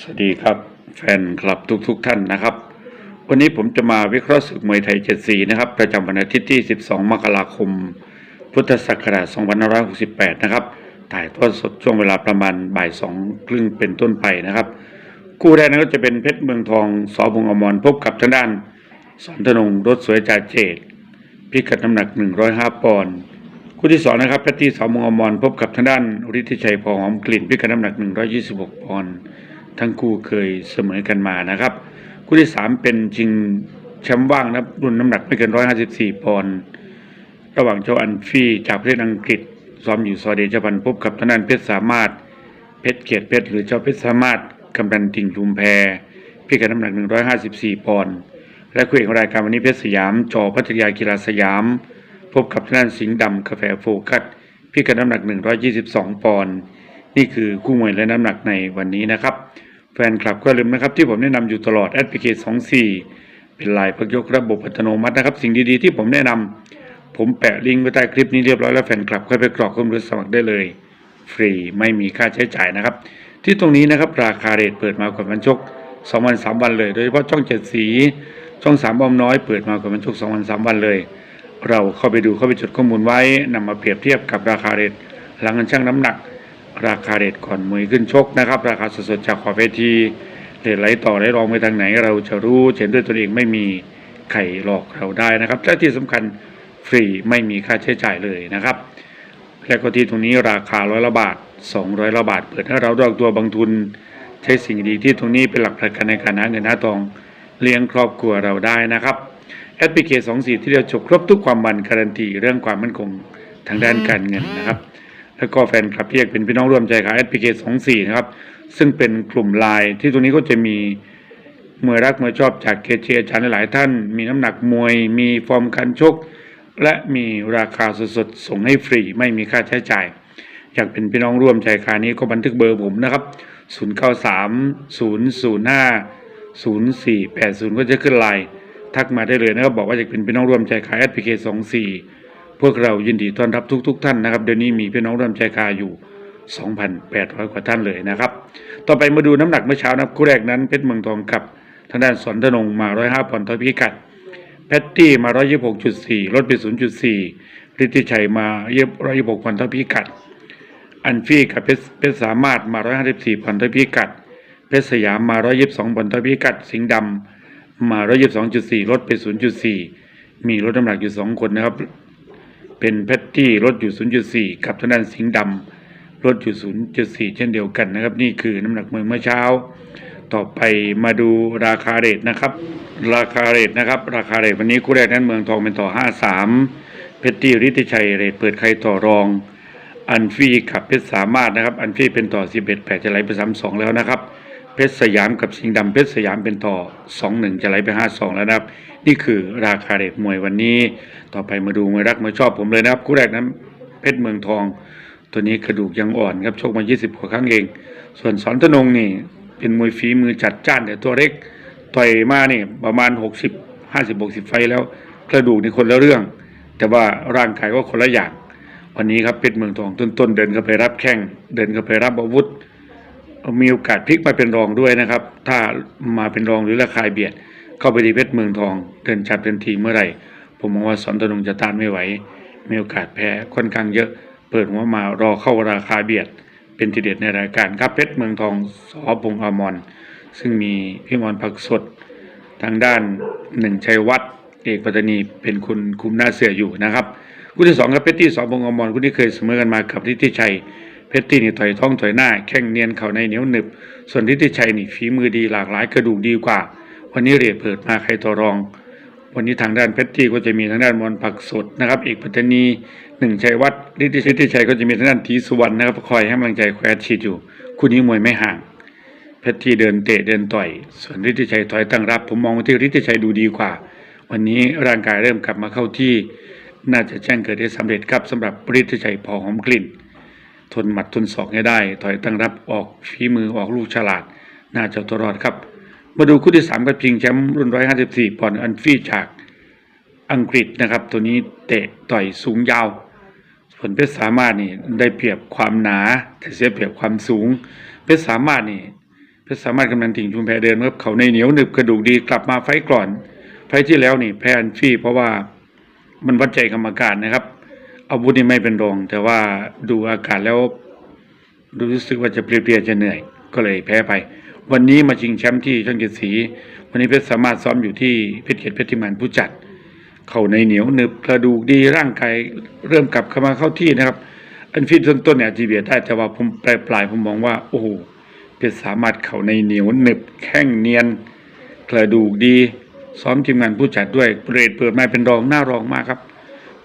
สวัสดีครับ แฟนคลับทุกๆทท่านนะครับ วันนี้ผมจะมาวิเคราะห์ศึกมวยไทยเจ็ดสีนะครับ ประจำวันอาทิตย์ที่ 12 มกราคม พุทธศักราช2568 นะครับ ถ่ายทอดสดช่วงเวลาประมาณบ่ายสองครึ่งเป็นต้นไปนะครับ คู่แรกนั้นก็จะเป็นเพชรเมืองทองสอบงอมรพบกับทางด้านสอนธนงรถสวยจ่าเจดพิกัดน้ำหนัก 105 ปอนด์คู่ที่สองนะครับแพตตี้สาวมงอมรพบกับทางด้านฤทธิชัยพอหอมกลิ่นพิกัดน้ำหนัก 126 ปอนด์ ทั้งคู่เคยเสมอกันมานะครับ คู่ที่สามเป็นชิงแชมป์ว่างนะครับรุ่นน้ำหนักไม่เกิน 154 ปอนด์ระหว่างเจ้าอันฟี่จากประเทศอังกฤษ ซ้อมอยู่ซอยเดชพันพบกับทางด้านเพชรสามารถเพชรเกียรติเพชรหรือเจ้าเพชรสามารถกำนันติ่งชุมแพพิกัดน้ำหนัก 154 ปอนด์และคู่เอกของรายการวันนี้เพชรสยาม จอพัทยากีฬาสยาม พบกับทางด้านสิงห์ดำกาแฟโฟกัสพิกัดน้ำหนัก 122 ปอนด์นี่คือคู่มวยและน้ำหนักในวันนี้นะครับ แฟนคลับก็ลืมนะครับ ที่ผมแนะนำอยู่ตลอดแอดพลิเคชัน24 เป็นลายพักยกระบบอัตโนมัตินะครับ สิ่งดีๆที่ผมแนะนำผมแปะลิงก์ไว้ใต้คลิปนี้เรียบร้อยแล้วแฟนคลับค่อยไปกรอกข้อมูลสมัครได้เลย ฟรีไม่มีค่าใช้จ่ายนะครับ ที่ตรงนี้นะครับราคาเรทเปิดมากว่าวันชก2วัน3วันเลย โดยเฉพาะช่องเจ็ดสี ช่องสามบอมน้อยเปิดมากว่าวันชก2วัน3วันเลย เราเข้าไปดูเข้าไปจดข้อมูลไว้นำมาเปรียบเทียบกับราคาเรทหลังการชั่งน้ำหนัก ราคาเรทก่อนมวยขึ้นชกนะครับ ราคาสดๆจากขอบเวทีเรทไหลต่อไหลรองไปทางไหนเราจะรู้เห็นด้วยตนเองไม่มีไข่หลอกเราได้นะครับ และที่สำคัญฟรีไม่มีค่าใช้จ่ายเลยนะครับ และก็ที่ตรงนี้ราคาร้อยละบาท 200ละบาท เปิดให้เราดอกตัวบางทุนใช้สิ่งดีที่ตรงนี้เป็นหลักประกันในการหาเงินหาทองเลี้ยงครอบครัวเราได้นะครับแอปพลิเคชัน24ที่เราจบครบทุกความมันการันตีเรื่องความมั่นคงทางด้านการเงินนะครับ แล้วก็แฟนคลับที่อยากเป็นพี่น้องร่วมใจกับแอปพลิเคชัน24นะครับ ซึ่งเป็นกลุ่มไลน์ที่ตรงนี้ก็จะมีมวยรักมวยชอบจากเคเจอาจารย์หลายท่าน มีน้ำหนักมวย มีฟอร์มการชก และมีราคาสดๆส่งให้ฟรีไม่มีค่าใช้จ่าย อยากเป็นพี่น้องร่วมใจคานี้ก็บันทึกเบอร์ผมนะครับ 093 005 0480 ก็จะขึ้นไลน์ทักมาได้เลยนะครับบอกว่าอยากเป็นพี่น้องร่วมใจคาแอดพีเค24 พวกเรายินดีต้อนรับทุกๆทท่านนะครับเดี๋ยวนี้มีพี่น้องร่วมใจคาอยู่ 2,800 กว่าท่านเลยนะครับ ต่อไปมาดูน้ำหนักเมื่อเช้านะครับคู่แรกนั้นเพชรเมืองทองกับทางด้านสอนธนงมา 105ปอนด์ทอพิกัดแพตตี้มา 126.4 ลดไป 0.4ฤทธิชัยมา126ปอนด์เท่าพิกัด อันฟี่กับเพชรเพชรสามารถมา 154ปอนด์เท่าพิกัด เพชรสยามมา 122ปอนด์เท่าพิกัด สิงห์ดำมา 122.4 ลดไป 0.4 มีลดน้ำหนักอยู่ 2 คนนะครับ เป็นแพตตี้ลดอยู่ 0.4 กับทางด้านสิงห์ดำลดอยู่ 0.4 เช่นเดียวกันนะครับ นี่คือน้ำหนักมือเมื่อเช้า ต่อไปมาดูราคาเรทนะครับ ราคาเรทนะครับ ราคาเรทวันนี้คู่แรกนั้นเมืองทองเป็นต่อ 53 เพชรตี้ฤทธิชัยเรทเปิดใครต่อรอง อันฟี่กับเพชรสามารถนะครับ อันฟี่เป็นต่อ 11แปดจะไหลไป 32 แล้วนะครับ เพชรสยามกับสิงห์ดำเพชรสยามเป็นต่อ21จะไหลไป52แล้วนะครับ นี่คือราคาเรทมวยวันนี้ ต่อไปมาดูมวยรักมวยชอบผมเลยนะครับ คู่แรกนั้นเพชรเมืองทอง ตัวนี้กระดูกยังอ่อนครับชกมา 20กว่าครั้งเอง ส่วนสอนธนงนี่เป็นมวยฝีมือจัดจ้านแต่ตัวเล็กต่อยมานี่ประมาณ 60 50 60 ไฟแล้วกระดูกนี่คนละเรื่อง แต่ว่าร่างกายก็คนละอย่าง วันนี้ครับเพชรเมืองทองต้นๆเดินเข้าไปรับแข้งเดินเข้าไปรับอาวุธ มีโอกาสพลิกมาเป็นรองด้วยนะครับ ถ้ามาเป็นรองหรือราคาเบียด เข้าไปที่เพชรเมืองทองเดินจับเดินทีเมื่อไหร่ ผมมองว่าสอนตนงจะต้านไม่ไหว มีโอกาสแพ้ค่อนข้างเยอะ เปิดหัวมารอเข้าราคาเบียด เป็นทีเด็ดในรายการครับเพชรเมืองทองสอพงษ์อมรซึ่งมีพี่มรผักสด ทางด้านหนึ่งชัยวัฒน์เอกปัตตานีเป็นคุณคุมหน้าเสืออยู่นะครับคู่ที่สองครับเพชรที่สองพงษ์อมรคู่นี้เคยเสมอกันมากับทิติชัย ชรตี้นี่ต่อยท้องต่อยหน้า แข้งเนียนเข่าในเหนียวหนึบ ส่วนทิติชัยนี่ฝีมือดีหลากหลายกระดูกดีกว่า วันนี้เรียเปิดมาใครต่อรอง วันนี้ทางด้านเพชรตี้ก็จะมีทางด้านมรผักสดนะครับเอกปัตตานีหนึ่งชัยวัฒน์ฤทธิชัยฤทธิชัยก็จะมีทางด้านทีสุวรรณนะครับคอยให้กำลังใจแควดฉีดอยู่คู่นี้มวยไม่ห่างเพชรที่เดินเตะเดินต่อย ส่วนฤทธิชัยถอยตั้งรับ ผมมองว่าที่ฤทธิชัยดูดีกว่า วันนี้ร่างกายเริ่มกลับมาเข้าที่ น่าจะแจ้งเกิดได้สำเร็จครับสำหรับฤทธิชัยพอหอมกลิ่น ทนหมัดทนศอกให้ได้ ถอยตั้งรับออกฝีมือออกลูกฉลาด น่าจะเอาตัวรอดครับ มาดูคู่ที่สามกับชิงแชมป์รุ่น154ปอนด์อันฟี่จากอังกฤษนะครับ ตัวนี้เตะต่อยสูงยาว ผลเพชรสามารถนี่ได้เปรียบความหนาแต่เสียเปรียบความสูง เพชรสามารถนี่เพชรสามารถกำนันติ่งชุมแพเดินครับเขาในเหนียวหนึบกระดูกดีกลับมาไฟก่อน ไฟที่แล้วนี่แพ้อันฟี่เพราะว่ามันวัดใจกรรมการนะครับ อาวุธนี่ไม่เป็นรอง แต่ว่าดูอาการแล้วรู้สึกว่าจะเพลียๆจะเหนื่อย ก็เลยแพ้ไป วันนี้มาชิงแชมป์ที่ช่างเกียรติศรีวันนี้เพชรสามารถซ้อมอยู่ที่เพชรเกียรติเพชรทิมานผู้จัด เข่าในเหนียวหนึบกระดูกดีร่างกายเริ่มกลับเข้ามาเข้าที่นะครับ อันฟิตต้นๆเนี่ยจจะเบียได้แต่ว่าผมปลายปลายผมมองว่าโอ้โหเพชรสามารถเข่าในเหนียวหนึบแข้งเนียนกระดูกดี ซ้อมทีมงานผู้จัดด้วยเปรทเปิดมาเป็นรองหน้ารองมากครับ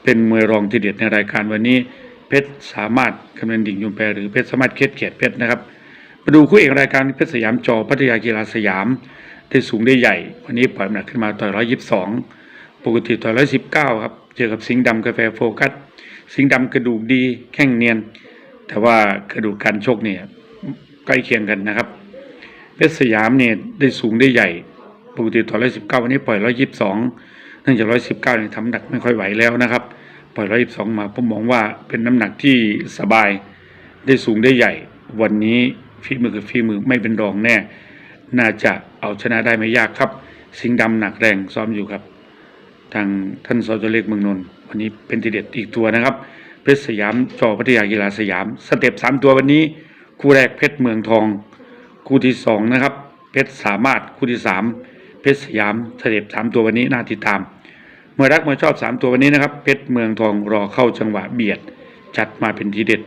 เป็นมวยรองที่เด็ดในรายการวันนี้ เพชรสามารถคำนันดิ่งยุมแปรหรือเพชรสามารถเคสเกียรติเพชรนะครับมาดูคู่เอกรายการเพชรสยามจอพัทยากีฬาสยามได้สูงได้ใหญ่ วันนี้ปล่อยน้ำหนักขึ้นมาต่อยร้อยยิบสองปกติต่อยร้อยสิบเก้าครับเจอกับสิงห์ดำกาแฟโฟกัสสิงห์ดำกระดูกดีแข้งเนียน แต่ว่ากระดูกการชกเนี่ยใกล้เคียงกันนะครับเพชรสยามเนี่ยได้สูงได้ใหญ่ ปกติต่อยร้อยสิบเก้าวันนี้ปล่อยร้อยยิบสอง เนื่องจากร้อยสิบเก้าเนี่ยทำหนักไม่ค่อยไหวแล้วนะครับปล่อยร้อยยิบสองมาผมมองว่าเป็นน้ำหนักที่สบายได้สูงได้ใหญ่ วันนี้ฝีมือกับฝีมือไม่เป็นรองแน่ น่าจะเอาชนะได้ไม่ยากครับ สิงห์ดำหนักแรงซ้อมอยู่ครับ ทางท่านสจเล็กเมืองนนท์วันนี้เป็นทีเด็ดอีกตัวนะครับเพชรสยามจอพัทยากีฬาสยาม สเต็ปสามตัววันนี้ คู่แรกเพชรเมืองทอง คู่ที่สองนะครับ เพชรสามารถคู่ที่สาม เพชรสยามสเต็ปสามตัววันนี้น่าติดตาม เมื่อรักเมื่อชอบสามตัววันนี้นะครับ เพชรเมืองทองรอเข้าจังหวะเบียด จัดมาเป็นทีเด็ด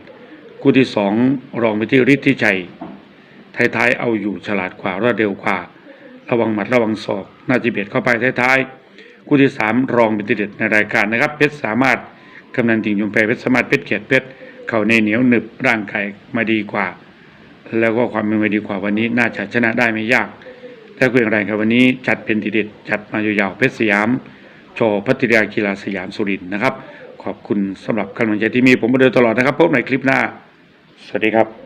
คู่ที่สองรองไปที่ฤทธิชัยท้ายๆเอาอยู่ฉลาดกว่ารวดเร็วกว่า ระวังหมัดระวังศอกน่าจะเบียดเข้าไปท้ายๆคู่ที่สามรองเป็นทีเด็ดในรายการนะครับ เพชรสามารถกำนันติงยุงแปรเพชรสามารถเพชรเกียรติเพชรเข่าในเหนียวหนึบร่างกายมาดีกว่า แล้วก็ความเป็นมาดีกว่าวันนี้น่าจะชนะได้ไม่ยาก แต่คุยอย่างไรครับวันนี้จัดเป็นทีเด็ดจัดมายาวๆเพชรสยาม โชว์พัทยากีฬาสยามสุรินทร์นะครับ ขอบคุณสำหรับกำลังใจที่มีผมมาโดยตลอดนะครับพบในคลิปหน้า สวัสดีครับ